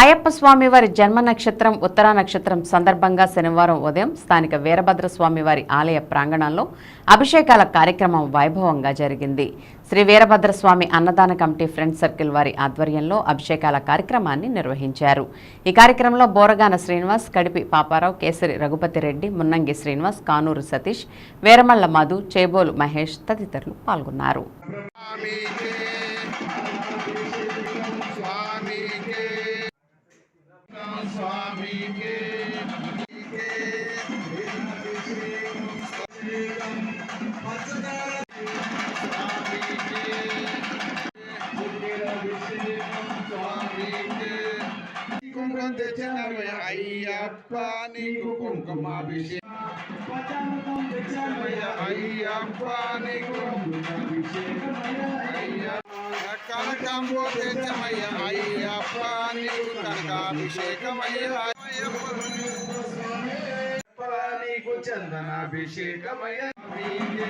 అయ్యప్ప స్వామి వారి జన్మ నక్షత్రం ఉత్తరా నక్షత్రం సందర్భంగా శనివారం ఉదయం స్థానిక వీరభద్ర స్వామివారి ఆలయ ప్రాంగణంలో అభిషేకాల కార్యక్రమం వైభవంగా జరిగింది. శ్రీ వీరభద్ర స్వామి అన్నదాన కమిటీ ఫ్రెండ్ సర్కిల్ వారి ఆధ్వర్యంలో అభిషేకాల కార్యక్రమాన్ని నిర్వహించారు. ఈ కార్యక్రమంలో బోరగాన శ్రీనివాస్ కడిపి పాపారావు కేసరి రఘుపతి రెడ్డి మున్నంగి శ్రీనివాస్ కానూరు సతీష్ వీరమల్ల మధు చేబోలు మహేష్ తదితరులు పాల్గొన్నారు. కుంకుమ తెచ్చినవయ్య అయ్యప్ప నీకు కుంకుమాభిషేకం అయ్యప్ప నీకు కనకంబో తెచ్చమయ్య నీకు కనకాభిషేకమయ్య నీకు